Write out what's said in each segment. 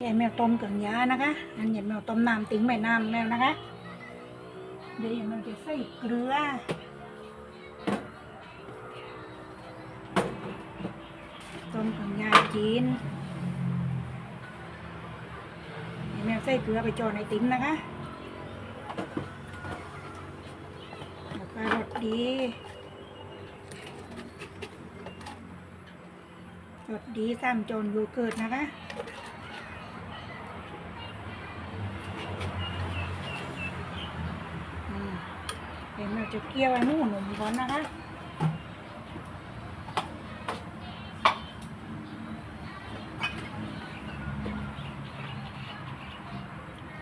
แกแมวต้มเกลือยานะคะ อันนี้แมวต้มน้ำติ้งแม่น้ำแมวนะคะ เดี๋ยวแมวจะใส่เกลือ ต้มเกลือยาจีนเดี๋ยวแมวใส่เกลือไปจอในติ้งนะคะแล้วก็รสดีรสดีสามจนโยูเกิร์ตนะคะ อืมเดี๋ยวเรา จะเกี่ยวไอ้หมูหนุ่มก่อนนะคะ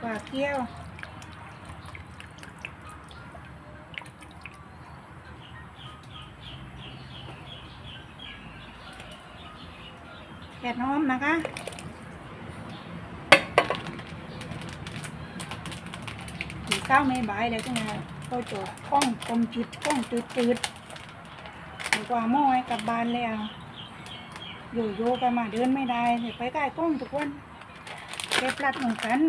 กว่าเกี่ยวแกะน้อมนะคะข้าวไม่ใบเลยใช่ไง từ qua môi กับบ้านแล้วโยโย่กันมาเดินไม่ได้เดี๋ยวไปใกล้กล้องทุกวันเก็บรัดเหมือนกัน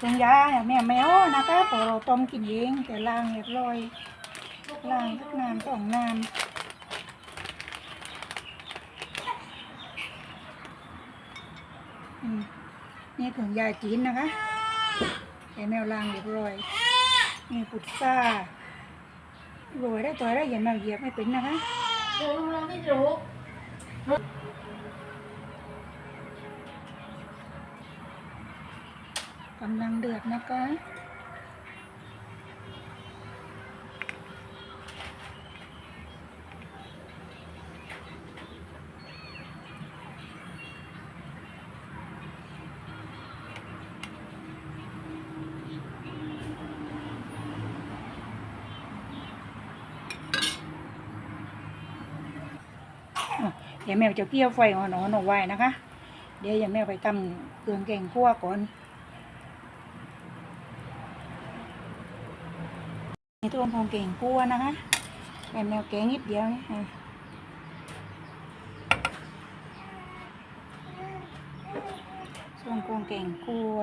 คุณยาแม่แมวนะคะพอเราต้มกินเองแต่ล้างเรียบร้อย ล้างสักนานสองนานอืมนี่ของยายจีนนะคะแต่แมวล้างเรียบร้อย นี่ปุตซ่าโรยได้ตัวได้อย่าแมวเหยียบไม่เป็นนะคะรู้เราไม่รู้กำลังเดือดนะคะ เดี๋ยวแมวจะเกี่ยวไฟอ่อนๆเอาไว้นะคะ เดี๋ยวย่าแมวไปตำเครื่องแกงคั่วก่อนนี่ตัวของเก่งคั่วนะคะแบบแนวแกงนิดเดียวนี่อะส่วนของเก่งคั่ว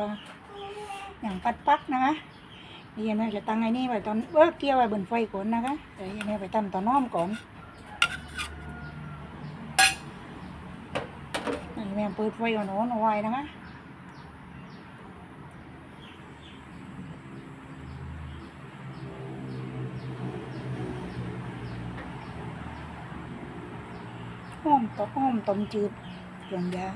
อย่างปัดปักนะคะเดี๋ยวแม่จะตั้งไอ้นี่ไว้ตอนเออเกี่ยวไว้บนไฟก่อนนะคะเดี๋ยวแม่ไปตำตอนน้อมก่อนนี่แม่เปิดไฟอ่อนๆเอาไว้นะคะหอมตกหอมต้มจืดเครื่องยา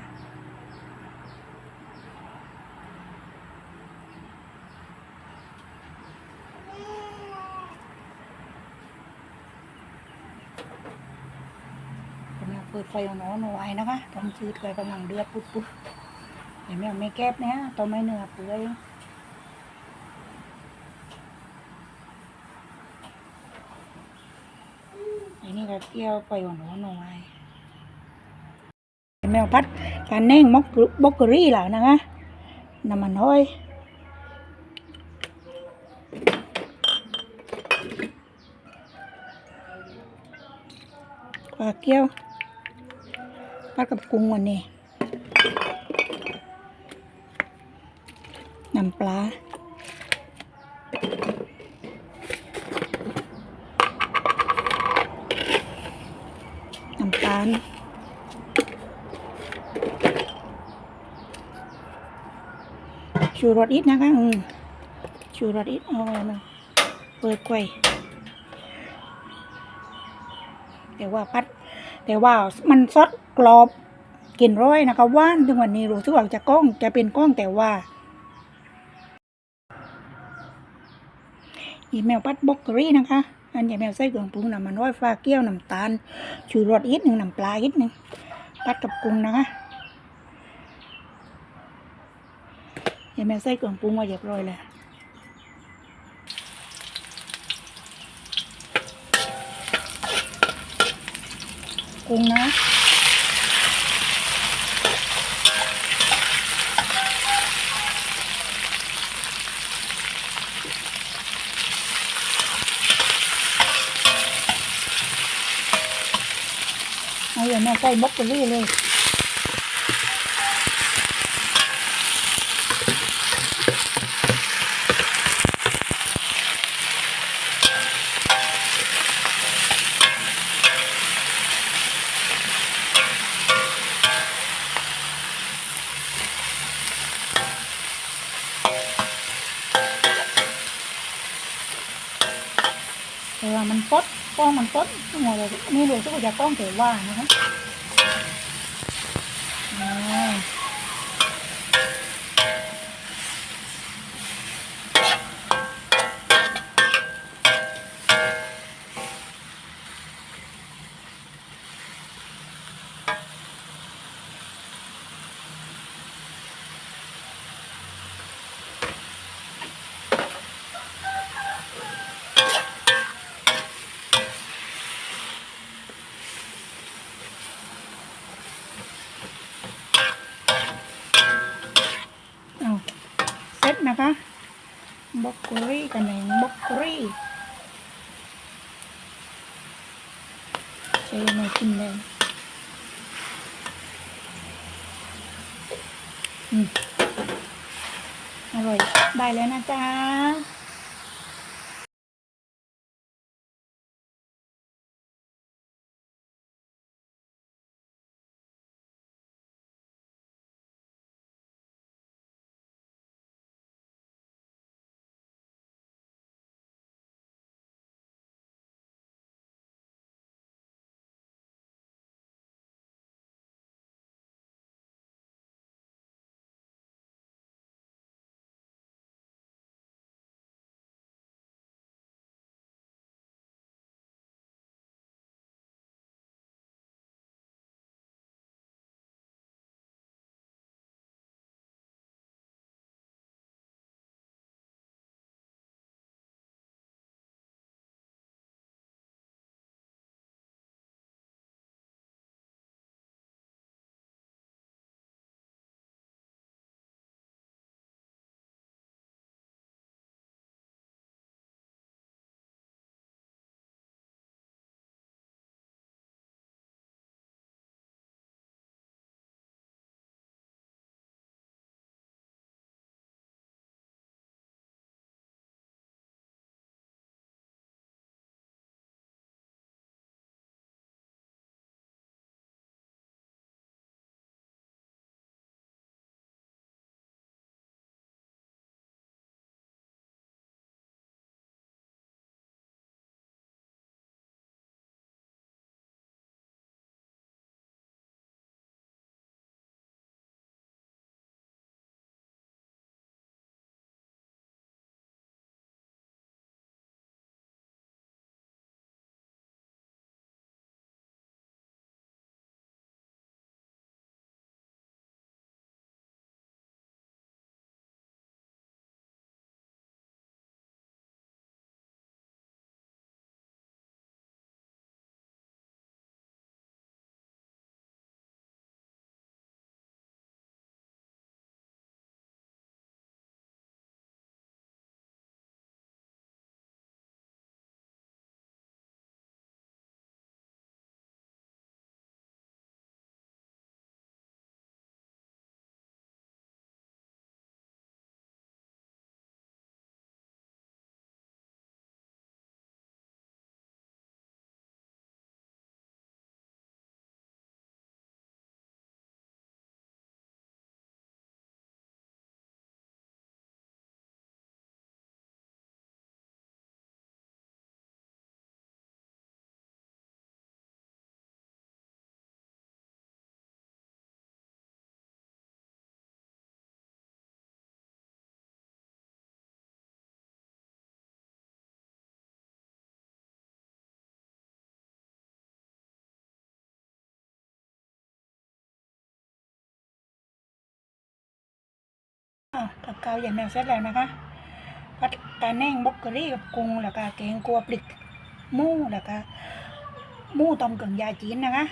กำลังเปิดไฟอ่อนๆเอาไว้นะคะต้มจืดไฟกำลังเดือดปุ๊บๆเดี๋ยวแม่ไม่แก๊บนะต้มไม่เนื้อเปื่อยอันนี้ก็เกี่ยวไฟอ่อนๆเอาไว้แมวพัดการแน่งมอกบล็อกเกอรี่แล้วนะคะน้ำมันห้อยปลาเกี้ยว ปลากับกุ้งวันนี้น้ำปลาน้ำตาลชูรสอิดนะคะอืมชูรสอิดเอาไว้มาเปิดไว้แต่ว่าพัด แต่ว่ามันซดกรอบกลิ่นร้อยนะคะว่านถึงวันนี้รู้สึกว่าจะกล้องจะเป็นกล้องแต่ว่า อีเมลพัดบล็อกเกอรี่นะคะ อันนี้แมวใส่เครื่องปรุงน้ำมันร้อยฟ้าเกี้ยวน้ำตาลชูรสอิดหนึ่งน้ำปลาอิดหนึ่งพัดกับกุ้งนะคะเห็นแม่ใส่เครื่องปรุงมาเรียบร้อยแล้ว กุ้งนะเอาอย่างนี้ใส่บล็อกเบอรี่เลย มันปดกล้องมันปดทั้ง ใช้ยังไงกินเลยอืมอร่อย ได้แล้วนะจ๊ะ กับกาวอย่างแนวเสร็จแล้วนะคะผัดกาแหน่งบล็อกเกอรี่กับกุ้งแล้วก็แกงกัวปลิกหมูแล้วก็หมูต้มเกลือยาจีนนะคะ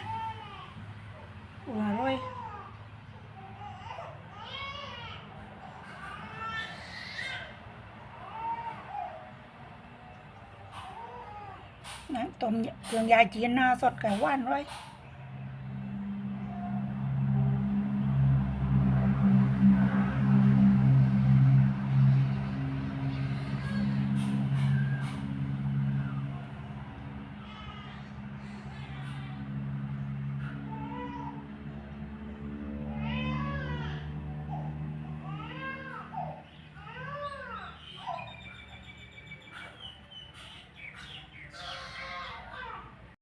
โอ้อร่อยนะต้มเกลืองยาจีนหน้าสดกับหวานร่อย